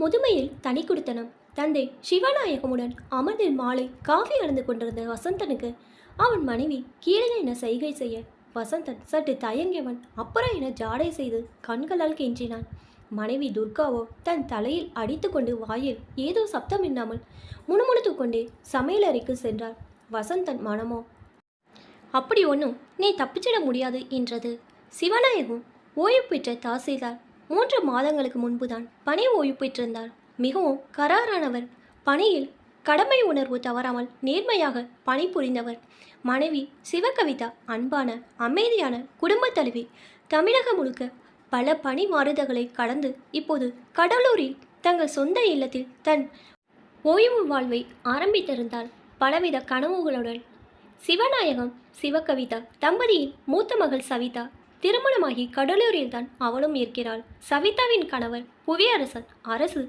முதுமையில் தனி கொடுத்தனம். தந்தை சிவநாயகமுடன் அமர்ந்தில் மாலை காஃபி அருந்து கொண்டிருந்த வசந்தனுக்கு அவன் மனைவி கீழே என செய்கை செய்ய வசந்தன் சற்று தயங்கியவன் அப்புறம் என ஜாடை செய்து கண்களால் கெஞ்சினான். மனைவி துர்காவோ தன் தலையில் அடித்துக்கொண்டு வாயில் ஏதோ சப்தம் இல்லாமல் முணுமுணுத்து கொண்டே சமையலறைக்கு சென்றார் வசந்தன் மனமோ அப்படி ஒன்றும் நீ தப்பிச்சிட முடியாது என்றது. சிவநாயகம் ஓய்வு பெற்ற தாசில்தார் மூன்று மாதங்களுக்கு முன்புதான் பணி ஓய்வு பெற்றிருந்தார் மிகவும் கராரானவர். பணியில் கடமை உணர்வு தவறாமல் நேர்மையாக பணிபுரிந்தவர் மனைவி சிவகவிதா அன்பான அமைதியான குடும்பத் தலைவி. தமிழகம் முழுக்க பல பணி மாறுதல்களை கடந்து இப்போது கடலூரில் தங்கள் சொந்த இல்லத்தில் தன் ஓய்வு வாழ்வை ஆரம்பித்திருந்தால் பலவித கனவுகளுடன் சிவநாயகம் சிவகவிதா தம்பதியின் மூத்த மகள் சவிதா திருமணமாகி கடலூரில் தான் அவளும் இருக்கிறாள். சவிதாவின் கணவர் புவியரசன் அரசு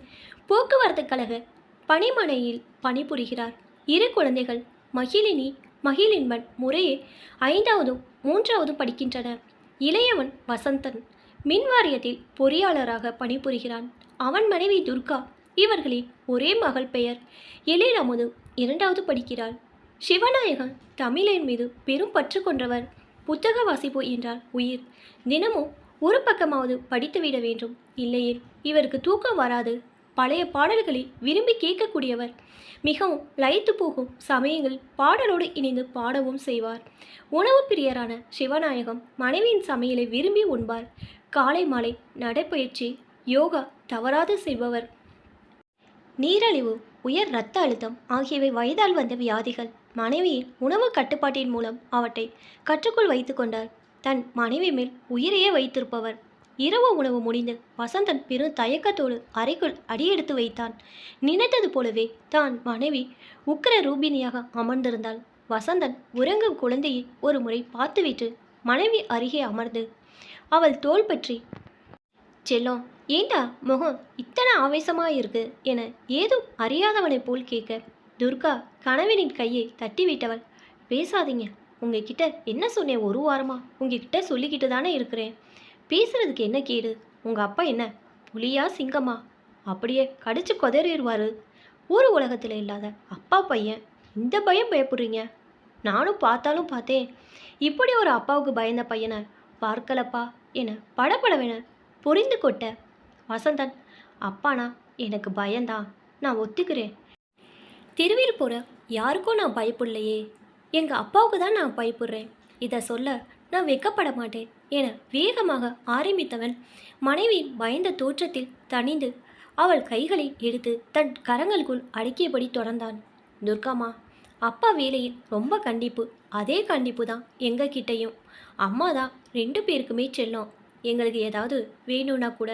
போக்குவரத்து கழக பணிமனையில் பணிபுரிகிறார். இரு குழந்தைகள் மகிழினி மகிழின்பன் முறையே ஐந்தாவதும் மூன்றாவதும் படிக்கின்றன. இளையவன் வசந்தன் மின் வாரியத்தில் பொறியாளராக பணிபுரிகிறான். அவன் மனைவி துர்கா இவர்களின் ஒரே மகள் பெயர் எழில் அமுது இரண்டாவது படிக்கிறாள். சிவநாயகன் தமிழின் மீது பெரும் பற்று கொண்டவர். புத்தக வாசிப்பு என்றால் உயிர். தினமும் ஒரு பக்கமாவது படித்துவிட வேண்டும். இல்லையே இவருக்கு தூக்கம் வராது. பழைய பாடல்களை விரும்பி கேட்கக்கூடியவர். மிகவும் லயித்து போகும் சமயங்கள் பாடலோடு இணைந்து பாடவும் செய்வார். உணவு பிரியரான சிவநாயகம் மனைவியின் சமையலை விரும்பி உண்பார். காலை மாலை நடைப்பயிற்சி யோகா தவறாது செய்பவர். நீரழிவு உயர் இரத்த அழுத்தம் ஆகியவை வயதால் வந்த வியாதிகள். மனைவியின் உணவு கட்டுப்பாட்டின் மூலம் அவற்றை கற்றுக்குள் வைத்து கொண்டார் தன் மனைவி மேல் உயிரையே வைத்திருப்பவர். இரவு உணவு முடிந்து வசந்தன் பெரும் தயக்கத்தோடு அறைக்குள் அடியெடுத்து வைத்தான். நினைத்தது போலவே தான் மனைவி உக்கிர ரூபினியாக அமர்ந்திருந்தாள். வசந்தன் உறங்கும் குழந்தையை ஒரு முறை பார்த்துவிட்டு மனைவி அருகே அமர்ந்து அவள் தோள் பற்றி செல்லம் ஏண்டா முகம் இத்தனை ஆவேசமாக இருக்கு? என ஏதும் அறியாதவனைப் போல் கேட்க துர்கா கணவனின் கையை தட்டிவிட்டவள். பேசாதீங்க. உங்ககிட்ட என்ன சொன்னேன் ஒரு வாரமா? உங்ககிட்ட சொல்லிக்கிட்டு தானே இருக்கிறேன். பேசுறதுக்கு என்ன கேடு? உங்க அப்பா என்ன? புலியா சிங்கமா? அப்படியே கடிச்சு கொதறிடுவார். ஊர் உலகத்தில் இல்லாத அப்பா பையன். இந்த பயம் பயப்படுறீங்க? நானும் பார்த்தாலும் பார்த்தேன். இப்படி ஒரு அப்பாவுக்கு பயந்த பையனை பார்க்கலப்பா என படபடவென புரிந்து கொட்ட வசந்தன் அப்பானா எனக்கு பயந்தான் நான் ஒத்துக்கிறேன். தெருவில் போகிற யாருக்கும் நான் பயப்படலையே. எங்கள் அப்பாவுக்கு தான் நான் பயப்படுறேன். இதை சொல்ல நான் வெக்கப்பட மாட்டேன் என வேகமாக ஆரம்பித்தவன் மனைவி பயந்த தோற்றத்தில் தணிந்து அவள் கைகளை எடுத்து தன் கரங்களுக்குள் அடக்கியபடி தொடர்ந்தான். துர்காமா அப்பா வேலையில் ரொம்ப கண்டிப்பு. அதே கண்டிப்பு தான் எங்கள் கிட்டேயும் அம்மா தான் ரெண்டு பேருக்குமே செல்லும். எங்களுக்கு ஏதாவது வேணும்னா கூட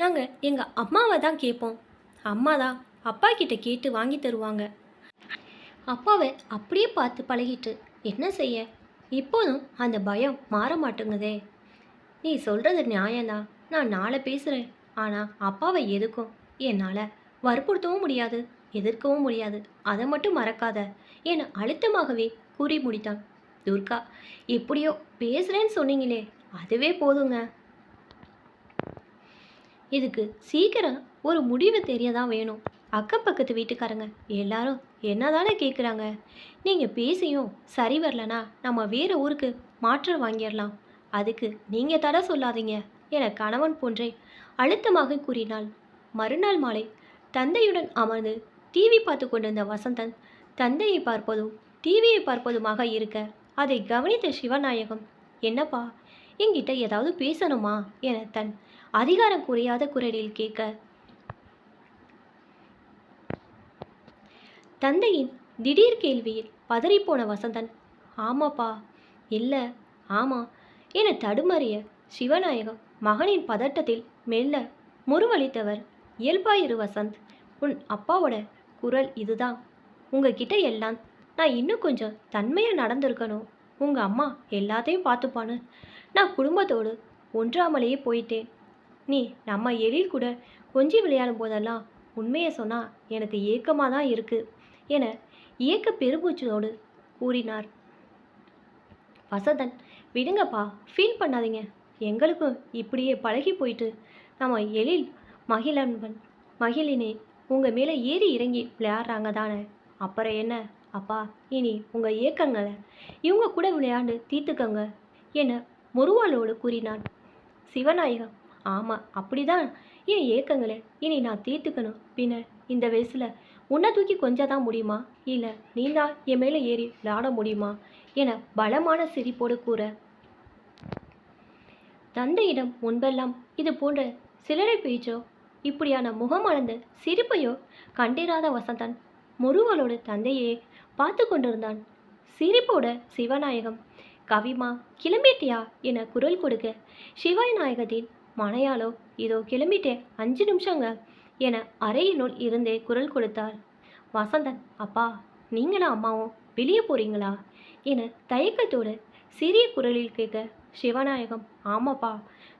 நாங்கள் எங்கள் அம்மாவை தான் கேட்போம். அம்மா தான் அப்பா கிட்ட கேட்டு வாங்கி தருவாங்க. அப்பாவை அப்படியே பார்த்து பழகிட்டு என்ன செய்ய? இப்போதும் அந்த பயம் மாற மாட்டேங்குதே. நீ சொல்கிறது நியாயம்தான். நான் நாளை பேசுகிறேன் ஆனால் அப்பாவை எதுக்கும்? என்னால் வற்புறுத்தவும் முடியாது எதிர்க்கவும் முடியாது. அதை மட்டும் மறக்காத. என அழுத்தமாகவே கூறி முடித்தான். துர்கா எப்படியோ பேசுகிறேன்னு சொன்னீங்களே அதுவே போதுங்க. இதுக்கு சீக்கிரம் ஒரு முடிவு தெரியதான் வேணும். அக்கம் பக்கத்து வீட்டுக்காரங்க. எல்லாரும் என்னதானே கேட்குறாங்க நீங்கள் பேசியும் சரி வரலனா நம்ம வேறு ஊருக்கு மாற்றம் வாங்கிடலாம். அதுக்கு நீங்கள் தடை சொல்லாதீங்க என கணவன் போன்றே அழுத்தமாக கூறினாள். மறுநாள் மாலை தந்தையுடன் அமர்ந்து டிவி பார்த்து கொண்டிருந்த வசந்தன் தந்தையை பார்ப்பதும் டிவியை பார்ப்பதுமாக இருக்க அதை கவனித்த சிவநாயகம் என்னப்பா என்கிட்ட ஏதாவது பேசணுமா? என தன் அதிகாரம் குறையாத குரலில் கேட்க தந்தையின் திடீர் கேள்வியில் பதறிப்போன வசந்தன் ஆமாப்பா இல்லை ஆமா என தடுமறிய சிவநாயகம் மகனின் பதட்டத்தில் மெல்ல முருவளித்தவர் இயல்பாயிரு வசந்த் உன் அப்பாவோட குரல் இதுதான். உங்ககிட்ட எல்லாம் நான் இன்னும் கொஞ்சம் தன்மையாக நடந்திருக்கணும். உங்கள் அம்மா எல்லாத்தையும் பார்த்துப்பான்னு. நான் குடும்பத்தோடு ஒன்றாமலேயே போயிட்டேன். நீ நம்ம எழில் கூட கொஞ்சி விளையாடும் போதெல்லாம் உண்மையை சொன்னால் எனக்கு ஏக்கமாக தான் இருக்குது என இயக்க பெருமூச்சோடு கூறினார். வசந்தன் விடுங்கப்பா ஃபீல் பண்ணாதீங்க. எங்களுக்கும் இப்படியே பழகி போயிட்டு நம்ம எழில் மகிழன்பன் மகிழினி உங்கள் மேலே ஏறி இறங்கி விளையாடுறாங்க தானே அப்புறம் என்ன? அப்பா இனி உங்கள் ஏக்கங்களை இவங்க கூட விளையாண்டு தீர்த்துக்கங்க என முருவாளோடு கூறினான். சிவநாயகம் ஆமாம் அப்படிதான். என் ஏக்கங்களை இனி நான் தீர்த்துக்கணும். பின்ன இந்த வயசில் உன்னை தூக்கி கொஞ்சம் தான் முடியுமா? இல்லை நீ தான் என் மேலே ஏறி விளாட முடியுமா? என பலமான சிரிப்போடு கூற. தந்தையிடம் முன்பெல்லாம் இது போன்ற சிலரை பேச்சோ இப்படியான முகமலர்ந்த சிரிப்பையோ கண்டிராத வசந்தன் முருவலோடு தந்தையே பார்த்து கொண்டிருந்தான். சிரிப்போட சிவநாயகம் கவிமா கிளம்பிட்டியா? என குரல் கொடுக்க. சிவநாயகத்தின் மனையாளோ இதோ கிளம்பிட்டேன் அஞ்சு நிமிஷங்க. என அறையினுள் இருந்தே குரல் கொடுத்தார் வசந்தன் அப்பா நீங்களும் அம்மாவும்? வெளியே போறீங்களா? என தயக்கத்தோடு சிறிய குரலில் கேட்க சிவநாயகம் ஆமாப்பா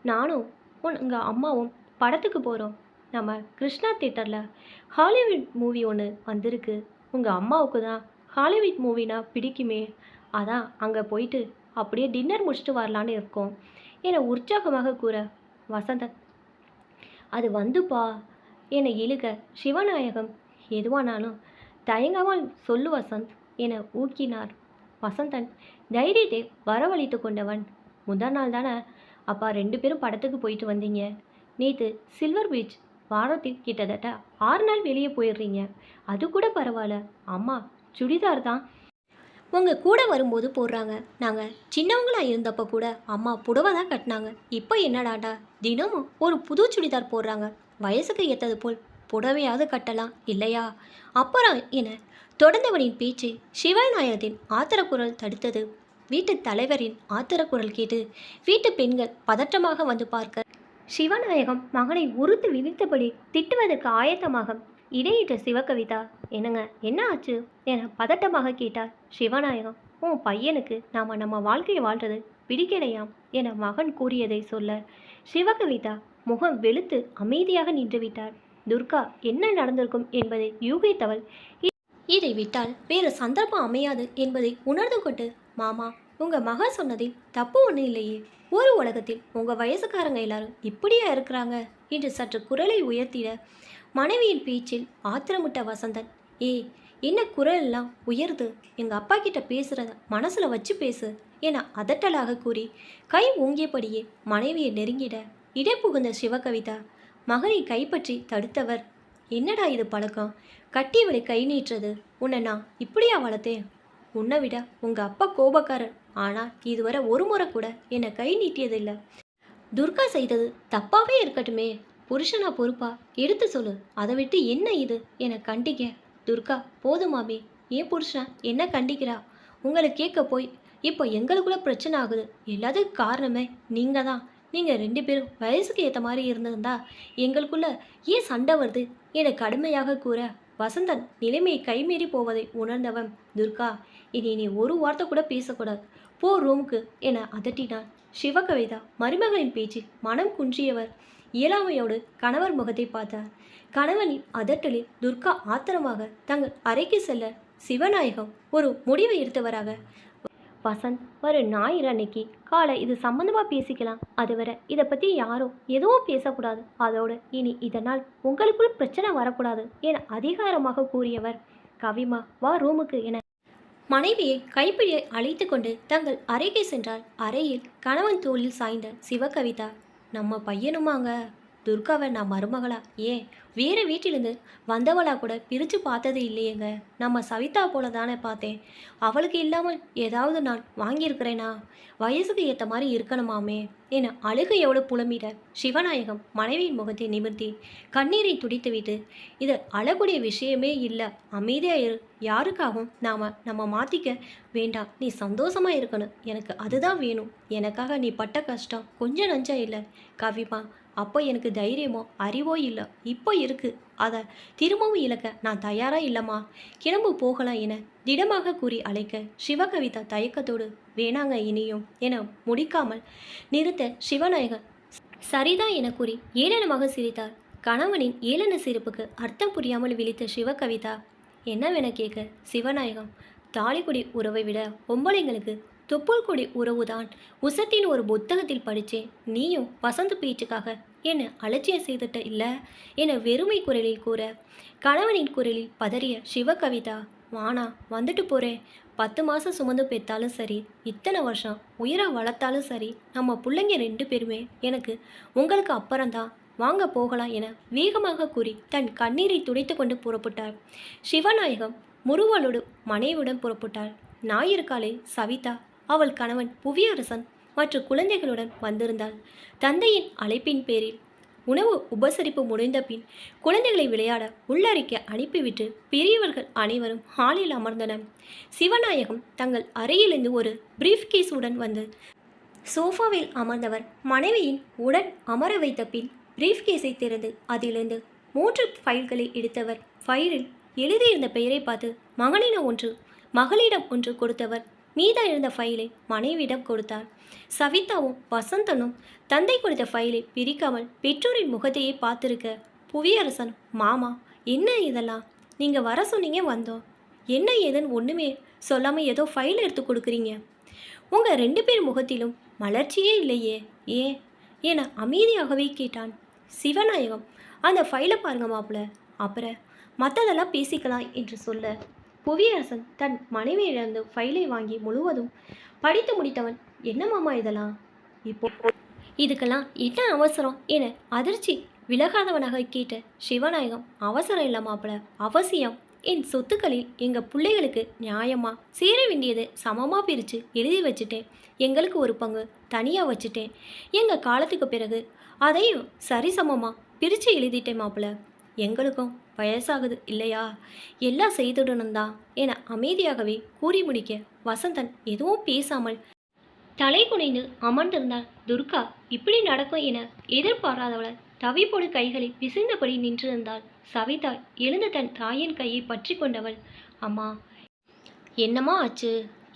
நானும் உன் உங்கள் அம்மாவும் படத்துக்கு போகிறோம் நம்ம கிருஷ்ணா தேட்டரில் ஹாலிவுட் மூவி ஒன்று வந்திருக்கு. உங்கள் அம்மாவுக்கு தான் ஹாலிவுட் மூவினா பிடிக்குமே. அதான் அங்கே போயிட்டு அப்படியே டின்னர் முடிச்சுட்டு வரலான்னு இருக்கோம் என உற்சாகமாக கூற வசந்தன் அது வந்துப்பா. என இழுக சிவநாயகம். எதுவானாலும் தயங்காமல் சொல்லு வசந்த் என ஊக்கினார். வசந்தன் தைரியத்தை வரவழைத்து கொண்டவன். முதல் நாள் தானே? அப்பா ரெண்டு பேரும் படத்துக்கு போயிட்டு வந்தீங்க. நேற்று சில்வர் பீச் வாரத்தில் கிட்டத்தட்ட ஆறு நாள் வெளியே போயிடுறீங்க. அது கூட பரவாயில்ல. அம்மா சுடிதார் தான். உங்கள் கூட வரும்போது போடுறாங்க. நாங்கள் சின்னவங்களாக இருந்தப்போ கூட அம்மா புடவை தான் கட்டினாங்க. இப்போ என்னடாடா தினமும் ஒரு புது சுடிதார் போடுறாங்க. வயசுக்கு ஏற்றது போல் புடவையாவது கட்டலாம் இல்லையா? அப்புறம் என தொடர்ந்தவனின் பேச்சு சிவநாயகத்தின் ஆத்திரக்குரல் தடுத்தது. வீட்டு தலைவரின் ஆத்திரக்குரல் கேட்டு வீட்டு பெண்கள் பதற்றமாக வந்து பார்க்க சிவநாயகம் மகனை உறுத்து விழித்தபடி திட்டுவதற்கு ஆயத்தமாக இடையிட்ட சிவகவிதா என்னங்க என்ன ஆச்சு? என பதட்டமாக கேட்டார் சிவநாயகம். உன் பையனுக்கு நாம் நம்ம வாழ்க்கையை வாழ்றது பிடிக்கலையாம் என மகன் கூறியதை சொல்ல சிவகவிதா முகம் வெளுத்து அமைதியாக நின்றுவிட்டார் துர்கா என்ன நடந்திருக்கும் என்பதை யூகித்தவள் "இ- இதை விட்டால் வேறு சந்தர்ப்பம் அமையாது என்பதை உணர்ந்து கொண்டு மாமா உங்கள் மக சொன்னதில் தப்பு ஒன்றும் இல்லையே. ஒரு உலகத்தில் உங்கள் வயசுக்காரங்க எல்லாரும் இப்படியா இருக்கிறாங்க? என்று சற்று குரலை உயர்த்திட மனைவியின் பேச்சில் ஆத்திரமுட்ட வசந்தன் ஏ என்ன குரல் எல்லாம் உயருது? எங்கள் அப்பா கிட்ட பேசுகிறத மனசில் வச்சு பேசு என அதட்டலாக கூறி கை ஓங்கியபடியே மனைவியை நெருங்கிட இடைப்புகுந்த சிவகவிதா மகனை கைப்பற்றி தடுத்தவர். என்னடா இது பழக்கம்? கட்டியவளை கை நீட்டுறது. உன்னை நான் இப்படியா வளர்த்தேன்? உன்னை விட உங்கள் அப்பா கோபக்காரர். ஆனால் இதுவரை ஒரு முறை கூட என்னை கை நீட்டியதில்லை. துர்கா செய்தது தப்பாகவே இருக்கட்டுமே. புருஷனா பொறுப்பா? எடுத்து சொல்லு. அதை விட்டு என்ன இது? என கண்டிக்க. துர்கா போதுமாமே ஏன் புருஷன்? என்ன கண்டிக்கிறா? உங்களை கேட்க போய் இப்போ எங்களுக்குள்ள பிரச்சனை ஆகுது. எல்லாத்துக்கும் காரணமே நீங்கள் தான் நீங்கள் ரெண்டு பேரும் வயசுக்கு ஏற்ற மாதிரி இருந்திருந்தா எங்களுக்குள்ள ஏன் சண்டை வருது? என கடுமையாக கூற வசந்தன் நிலைமையை கைமீறி போவதை உணர்ந்தவன் துர்கா இனி நீ ஒரு வார்த்தை கூட பேசக்கூடாது. போ ரூமுக்கு என அதட்டினான். சிவகவிதா மருமகளின் பேச்சில் மனம் குன்றியவர். இயலாமையோடு கணவர் முகத்தை பார்த்தார். கணவனின் அதட்டலில் துர்கா ஆத்திரமாக தங்கள் அறைக்கு செல்ல சிவநாயகம் ஒரு முடிவை எடுத்தவராக வசந்த் ஒரு ஞாயிறு அன்னைக்கு. காலை இது சம்மந்தமாக பேசிக்கலாம். அதுவரை இதை பற்றி யாரும் எதுவும் பேசக்கூடாது. அதோடு இனி இதனால் உங்களுக்குள் பிரச்சனை வரக்கூடாது என அதிகாரமாக கூறியவர் கவிமா வா ரூமுக்கு என. மனைவியை கைப்பிடியை அழைத்து கொண்டு தங்கள் அறைக்கு சென்றார் அறையில் கணவன் தோளில் சாய்ந்த சிவகவிதா. நம்ம பையனுமாங்க. துர்காவை நான் மருமகளா? ஏன் வேறு வீட்டிலிருந்து வந்தவளா கூட பிரித்து பார்த்தது இல்லையேங்க. நம்ம சவிதா போல தானே பார்த்தேன். அவளுக்கு இல்லாமல் ஏதாவது நான் வாங்கியிருக்கிறேனா? வயசுக்கு ஏற்ற மாதிரி இருக்கணுமாமே. என அழுகையோடு புலம்பிட சிவநாயகம் மனைவியின் முகத்தை நிமிர்த்தி கண்ணீரை துடித்துவிட்டு இது அழக்கூடிய விஷயமே இல்லை. அமைதியாக இரு. யாருக்காகவும் நாம் நம்ம மாற்றிக்க வேண்டாம் நீ சந்தோஷமாக இருக்கணும். எனக்கு அதுதான் வேணும். எனக்காக நீ பட்ட கஷ்டம் கொஞ்சம் நஞ்சா இல்லை. கவிமா அப்போ எனக்கு தைரியமோ அறிவோ இல்லை. இப்போ இருக்குது அதை திரும்பவும் இழக்க நான் தயாராக இல்லைம்மா. கிளம்பு போகலாம் என திடமாக கூறி அழைக்க சிவகவிதா தயக்கத்தோடு வேணாங்க இனியும் என முடிக்காமல் நிறுத்த சிவநாயகன் சரிதான் என கூறி ஏளனமாக சிரித்தார். கணவனின் ஏளன சிரிப்புக்கு அர்த்தம் புரியாமல் விழித்த சிவகவிதா என்னவென கேட்க சிவநாயகம் தாலிக்குடி உறவை விட பொம்பளைங்களுக்கு தொப்புள் கொடி உறவுதான். உசத்தின் ஒரு புத்தகத்தில் படித்தேன். நீயும் வசந்த பேச்சுக்காக என்னை அலட்சியம் செய்துட்ட இல்லை? என வெறுமை குரலில் கூற கணவனின் குரலில் பதறிய சிவகவிதா வானா வந்துட்டு போகிறேன் பத்து மாதம் சுமந்து பெற்றாலும் சரி இத்தனை வருஷம் உயிரை வளர்த்தாலும் சரி நம்ம பிள்ளைங்க ரெண்டு பேருமே எனக்கு உங்களுக்கு அப்புறம்தான். வாங்க போகலாம் என வேகமாக கூறி தன் கண்ணீரை துடைத்து கொண்டு புறப்பட்டார் சிவநாயகம் முருவலோடு மனைவியுடன் புறப்பட்டாள். ஞாயிறு காலை சவிதா அவள் கணவன் புவியரசன் மற்ற குழந்தைகளுடன் வந்திருந்தாள். தந்தையின் அழைப்பின் பேரில் உணவு உபசரிப்பு முடிந்த பின் குழந்தைகளை விளையாட உள்ளறைக்க அனுப்பிவிட்டு பெரியவர்கள் அனைவரும் ஹாலில் அமர்ந்தனர். சிவநாயகம் தங்கள் அறையிலிருந்து ஒரு பிரீஃப் கேஸுடன் வந்து சோஃபாவில் அமர்ந்தவர். மனைவியின் உடன் அமர வைத்த பின் பிரீஃப் கேஸை திறந்து அதிலிருந்து மூன்று ஃபைல்களை எடுத்தவர். ஃபைலில் எழுதியிருந்த பெயரை பார்த்து மகனிடம் ஒன்று மகளிடம் ஒன்று கொடுத்தவர். மீதம் இருந்த ஃபைலை மனைவியிடம் கொடுத்தார். சவிதாவும் வசந்தனும் தந்தை கொடுத்த ஃபைலை பிரிக்காமல் பெற்றோரின் முகத்தையே பார்த்துருக்க புவியரசன் மாமா என்ன இதெல்லாம்? நீங்கள் வர சொன்னீங்க வந்தோம். என்ன ஏதுன்னு ஒன்றுமே சொல்லாமல் ஏதோ ஃபைல் எடுத்து கொடுக்குறீங்க. உங்கள் ரெண்டு பேர் முகத்திலும் மலர்ச்சியே இல்லையே ஏன்? என அமைதியாகவே கேட்டான் சிவநாயகம். அந்த ஃபைலை பாருங்க மாப்பிள்ள. அப்புறம் மற்றதெல்லாம் பேசிக்கலாம் என்று சொல்ல புவியரசன் தன் மனைவியிடந்து ஃபைலை வாங்கி முழுவதும் படித்து முடித்தவன் என்னமாமா இதெல்லாம்? இப்போ இதுக்கெல்லாம் என்ன அவசரம் என அதிர்ச்சி விலகாதவனாக கேட்ட சிவநாயகம் அவசரம் இல்லை மாப்பிள அவசியம். என் சொத்துக்களில் எங்கள் பிள்ளைகளுக்கு நியாயமாக சேர வேண்டியது சமமாக பிரித்து எழுதி வச்சுட்டேன். எங்களுக்கு ஒரு பங்கு தனியாக வச்சுட்டேன். எங்கள் காலத்துக்கு பிறகு அதையும் சரிசமமாக பிரித்து எழுதிட்டேன் மாப்பிள. எங்களுக்கும் வயசாகுது இல்லையா? எல்லாம் செய்துடணும் தான் என அமைதியாகவே கூறி முடிக்க வசந்தன் எதுவும் பேசாமல் தலை குனிந்து அமர்ந்திருந்தாள். துர்கா இப்படி நடக்கும் என எதிர்பாராதவள் தவிப்போடு கைகளை பிசைந்தபடி நின்றிருந்தாள். சவிதா எழுந்த தன் தாயின் கையை பற்றி கொண்டவள். அம்மா என்னம்மா ஆச்சு?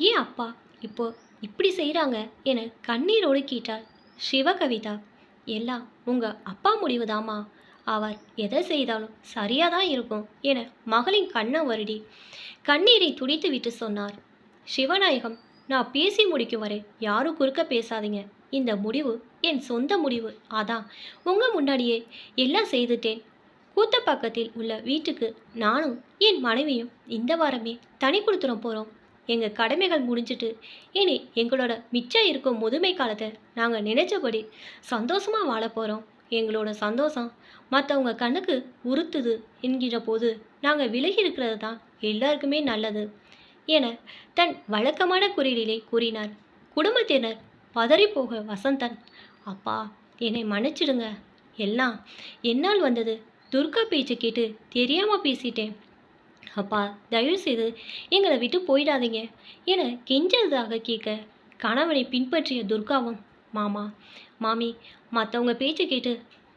ஏன் அப்பா இப்போ இப்படி செய்கிறாங்க என கண்ணீரோடு கேட்டாள் சிவகவிதா. எல்லாம் உங்கள் அப்பா முடிவுதாம்மா. அவர் எதை செய்தாலும் சரியாக தான் இருக்கும் என மகளின் கண்ணை வருடி கண்ணீரை துடித்து விட்டு சொன்னார். சிவநாயகம் நான் பேசி முடிக்கும் வரை யாரும் குறுக்க பேசாதீங்க. இந்த முடிவு என் சொந்த முடிவு. அதான் உங்கள் முன்னாடியே எல்லாம் செய்துட்டேன். கூத்தப்பாக்கத்தில் உள்ள வீட்டுக்கு நானும் என் மனைவியும் இந்த வாரமே தனி கொடுத்துறோம் போகிறோம் எங்கள் கடமைகள் முடிஞ்சிட்டு இனி எங்களோட மிச்சம் இருக்கும் முதுமை காலத்தை நாங்கள் நினைச்சபடி சந்தோஷமாக வாழ போகிறோம் எங்களோட சந்தோஷம் மற்றவங்க கண்ணுக்கு உறுத்துது என்கிற போது நாங்கள் விலகி இருக்கிறது தான் எல்லாருக்குமே நல்லது என தன் வழக்கமான குறியீடிலே கூறினார். குடும்பத்தினர் பதறிப்போக வசந்தன் அப்பா என்னை மன்னிச்சிடுங்க. எல்லாம் என்னால் வந்தது துர்கா பேச்சு கேட்டு தெரியாமல் பேசிட்டேன். அப்பா தயவு செய்து எங்களை விட்டு போயிடாதீங்க என கெஞ்சதாக கேட்க கணவனை பின்பற்றிய துர்காவும் மாமா மாமி மற்றவங்க பேச்சு கேட்டு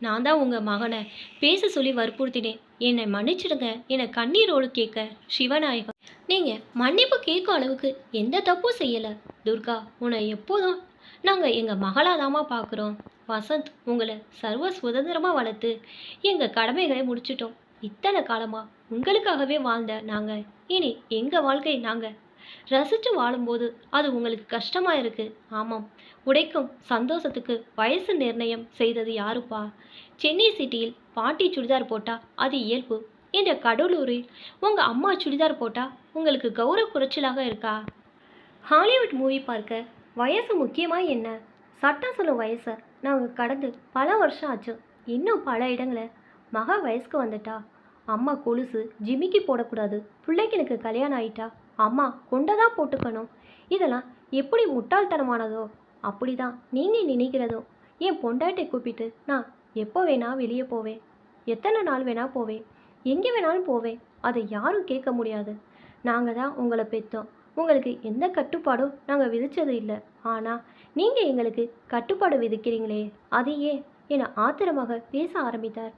நான் தான் உங்கள் மகனை பேச சொல்லி வற்புறுத்தினேன். என்னை மன்னிச்சிடுங்க. என்னை கண்ணீரோடு கேட்க சிவநாயகம். நீங்கள் மன்னிப்பு கேட்கும் அளவுக்கு எந்த தப்பும் செய்யலை. துர்கா உன்னை எப்போதும் நாங்கள் எங்கள் மகளாதாம்மா பார்க்குறோம் வசந்த் உங்களை சர்வ சுதந்திரமாக வளர்த்து எங்கள் கடமைகளை முடிச்சிட்டோம். இத்தனை காலமாக உங்களுக்காகவே வாழ்ந்த நாங்கள் இனி எங்கள் வாழ்க்கை நாங்கள் ரசித்து வாழும்போது அது உங்களுக்கு கஷ்டமாக இருக்குது ஆமாம் உடைக்கும் சந்தோஷத்துக்கு வயசு நிர்ணயம் செய்தது யாருப்பா? சென்னை சிட்டியில் பாட்டி சுடிதார் போட்டால் அது இயல்பு. என்ற கடலூரில் உங்கள் அம்மா சுடிதார் போட்டால் உங்களுக்கு கௌரவ குறைச்சலாக இருக்கா? ஹாலிவுட் மூவி பார்க்க வயசு முக்கியமாக என்ன? சட்டம் சொல்லும் வயசை நாங்கள் கடந்து பல வருஷம் ஆச்சு. இன்னும் பல இடங்களை மக வயசுக்கு வந்துட்டா. அம்மா கொலுசு ஜிமிக்கி போடக்கூடாது. பிள்ளைக்கு எனக்கு கல்யாணம் ஆயிட்டா. அம்மா கொண்டதான் போட்டுக்கணும். இதெல்லாம் எப்படி முட்டாள்தனமானதோ? அப்படி தான் நீங்கள் நினைக்கிறதோ? என் பொண்டாட்டை கூப்பிட்டு நான் எப்போ வேணால் வெளியே போவேன். எத்தனை நாள் வேணால் போவேன். எங்கே வேணாலும் போவேன். அதை யாரும் கேட்க முடியாது. நாங்கள் தான் உங்களை பெற்றோம் உங்களுக்கு எந்த கட்டுப்பாடும் நாங்கள் விதித்தது இல்லை. ஆனால் நீங்கள் எங்களுக்கு கட்டுப்பாடு விதிக்கிறீங்களே அது ஏன்? என ஆத்திரமாக பேச ஆரம்பித்தார்.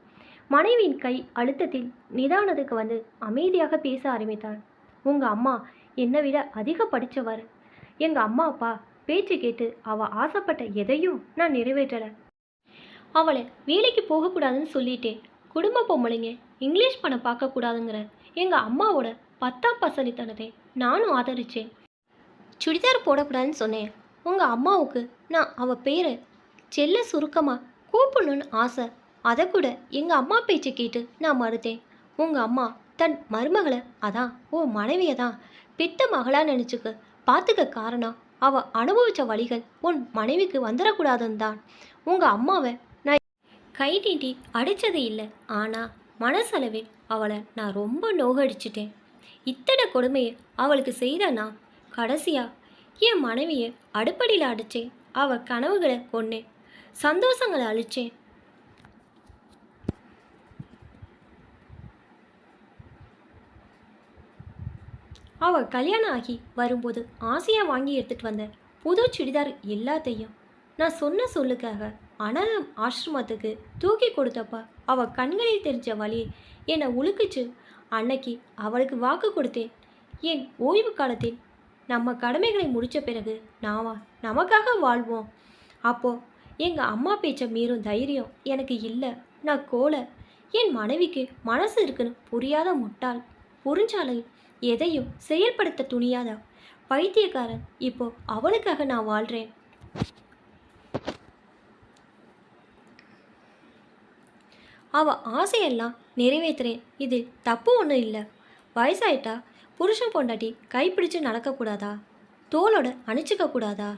மனைவியின் கை அழுத்தத்தில் நிதானத்துக்கு வந்து அமைதியாக பேச ஆரம்பித்தார். உங்கள் அம்மா என்னை விட அதிக படித்தவர் எங்கள் அம்மா அப்பா பேச்சு கேட்டு அவள் ஆசைப்பட்ட எதையும் நான் நிறைவேற்றலை. அவளை வேலைக்கு போகக்கூடாதுன்னு சொல்லிட்டேன். குடும்ப பொம்பளைங்க இங்கிலீஷ் பணம் பார்க்கக்கூடாதுங்கிற எங்கள் அம்மாவோட பத்தாம் பசலித்தனத்தை நானும் ஆதரித்தேன் சுடிதார் போடக்கூடாதுன்னு சொன்னேன். உங்கள் அம்மாவுக்கு நான் அவள் பேரை செல்ல சுருக்கமாக கூப்பிடணுன்னு ஆசை. அதை கூட எங்கள் அம்மா பேச்சை கேட்டு நான் மறுத்தேன். உங்கள் அம்மா தன் மருமகளை அதான் ஓ மனைவியை தான் பெத்த மகளாக நினச்சிக்கு பார்த்துக்க காரணம் அவள் அனுபவித்த வழிகள் உன் மனைவிக்கு வந்துடக்கூடாதுன்னு தான் உங்கள் அம்மாவை நான் கை நீட்டி அடித்தது இல்லை ஆனால் மனசளவில் அவளை நான் ரொம்ப நோகடிச்சிட்டேன். இத்தனை கொடுமையை அவளுக்கு செய்தனா கடைசியாக என் மனைவியை அடுப்படியில் அடித்தேன் அவள் கனவுகளை கொன்னேன் சந்தோஷங்களை அழிச்சேன். அவள் கல்யாணம் ஆகி வரும்போது ஆசையாக வாங்கி எடுத்துகிட்டு வந்த புது சுடிதார் எல்லாத்தையும் நான் சொன்ன சொல்லுக்காக அனாதம் ஆசிரமத்துக்கு தூக்கி கொடுத்தப்ப அவள் கண்களில் தெரிஞ்ச வழி என்னை உழுக்குச்சு அன்னைக்கு அவளுக்கு வாக்கு கொடுத்தேன். என் ஓய்வு காலத்தில் நம்ம கடமைகளை முடித்த பிறகு நாம் நமக்காக வாழ்வோம். அப்போது எங்கள் அம்மா பேச்சை மீறும் தைரியம் எனக்கு இல்லை. நான் கோலை. என் மனைவிக்கு மனசு இருக்குன்னு புரியாத முட்டாள். புரிஞ்சாலையும் எதையும் செயல்படுத்த துணியாதா? பைத்தியக்காரன் இப்போ அவளுக்காக நான் வாழ்கிறேன் அவ ஆசையெல்லாம் நிறைவேற்றுறேன். இதில் தப்பு ஒன்றும் இல்லை. வயசாயிட்டா புருஷன் பொண்டாட்டி கைப்பிடிச்சு நடக்கக்கூடாதா? தோளோட அணிச்சிக்க கூடாதா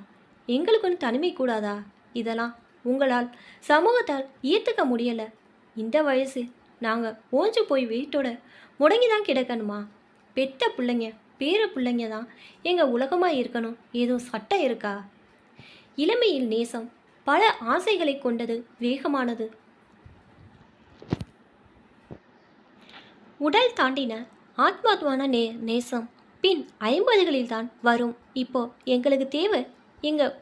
எங்களுக்குன்னு தனிமை கூடாதா இதெல்லாம் உங்களால் சமூகத்தால் ஈர்த்துக்க முடியலை. இந்த வயசு நாங்கள் ஓஞ்சு போய் வீட்டோட முடங்கி தான் கிடக்கணுமா? பெத்த பிள்ளைங்க பேர பிள்ளைங்க தான் எங்கள் உலகமாக இருக்கணும். ஏதோ சட்டம் இருக்கா? இளமையில் நேசம் பல ஆசைகளை கொண்டது வேகமானது. உடல் தாண்டின ஆத்மாத்மான நே நேசம் பின் ஐம்பதுகளில் தான் வரும். இப்போ எங்களுக்கு தேவை எங்கள்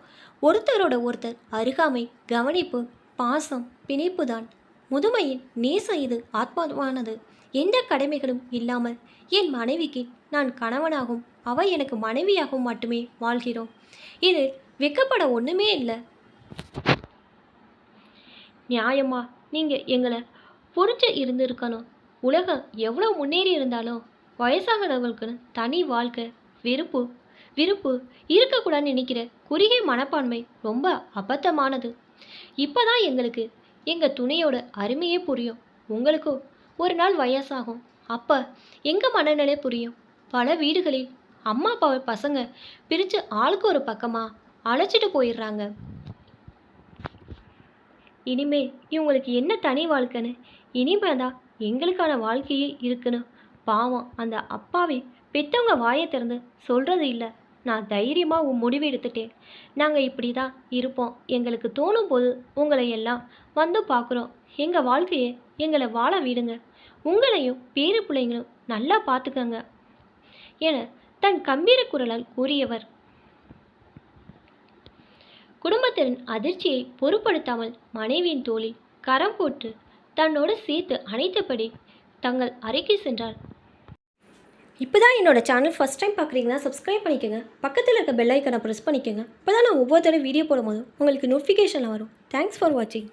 ஒருத்தரோட ஒருத்தர். அருகாமை கவனிப்பு பாசம் பிணைப்பு தான். முதுமையின் நேசம் இது ஆத்மாத்மானது எந்த கடமைகளும் இல்லாமல் என் மனைவிக்கு நான் கணவனாகவும் அவள் எனக்கு மனைவியாகவும் மட்டுமே வாழ்கிறோம். இது வெக்கப்பட ஒன்றுமே இல்லை. நியாயமா? நீங்கள் எங்களை புரிஞ்சு இருந்திருக்கணும். உலகம் எவ்வளோ முன்னேறி இருந்தாலும் வயசானவர்களுக்குன்னு தனி வாழ்க்கை வெறுப்பு விருப்பு இருக்கக்கூடாதுன்னு நினைக்கிற குறுகிய மனப்பான்மை ரொம்ப அபத்தமானது. இப்போ தான் எங்களுக்கு எங்கள் துணையோட அருமையே புரியும். உங்களுக்கும் ஒரு நாள் வயசாகும். அப்போ எங்கள் மனநிலை புரியும்? பல வீடுகளில் அம்மா அப்பா பசங்க பிரித்து ஆளுக்கு ஒரு பக்கமாக அழைச்சிட்டு போயிடுறாங்க. இனிமே இவங்களுக்கு என்ன தனி வாழ்க்கைன்னு இனிமே தான் எங்களுக்கான வாழ்க்கையே இருக்குன்னு பாவம் அந்த அப்பாவி பெற்றவங்க வாயை திறந்து சொல்கிறது இல்லை. நான் தைரியமாக உன் முடிவு எடுத்துட்டேன். நாங்கள் இப்படி தான் இருப்போம். எங்களுக்கு தோணும் போது உங்களை எல்லாம் வந்து பார்க்குறோம். எங்கள் வாழ்க்கையை எங்களை வாழ விடுங்க. உங்களையும் பேரு பிள்ளைங்களும் நல்லா பார்த்துக்கங்க. என தன் கம்பீர குரலால் கூறியவர். குடும்பத்தின் அதிர்ச்சியை பொருட்படுத்தாமல் மனைவியின் தோளில் கரம் போட்டு தன்னோடு சேர்த்து அணைத்தபடி தங்கள் அறைக்கு சென்றார். இப்போ தான் என்னோட சேனல் ஃபஸ்ட் டைம் பார்க்குறீங்கன்னா சப்ஸ்கிரைப் பண்ணிக்கோங்க. பக்கத்தில் இருக்க பெல் ஐக்கனை ப்ரெஸ் பண்ணிக்கோங்க. இப்போ தான் நான் ஒவ்வொரு தடவை வீடியோ போடும்போது உங்களுக்கு நோட்டிஃபிகேஷன் வரும். தேங்க்ஸ் ஃபார் வாட்சிங்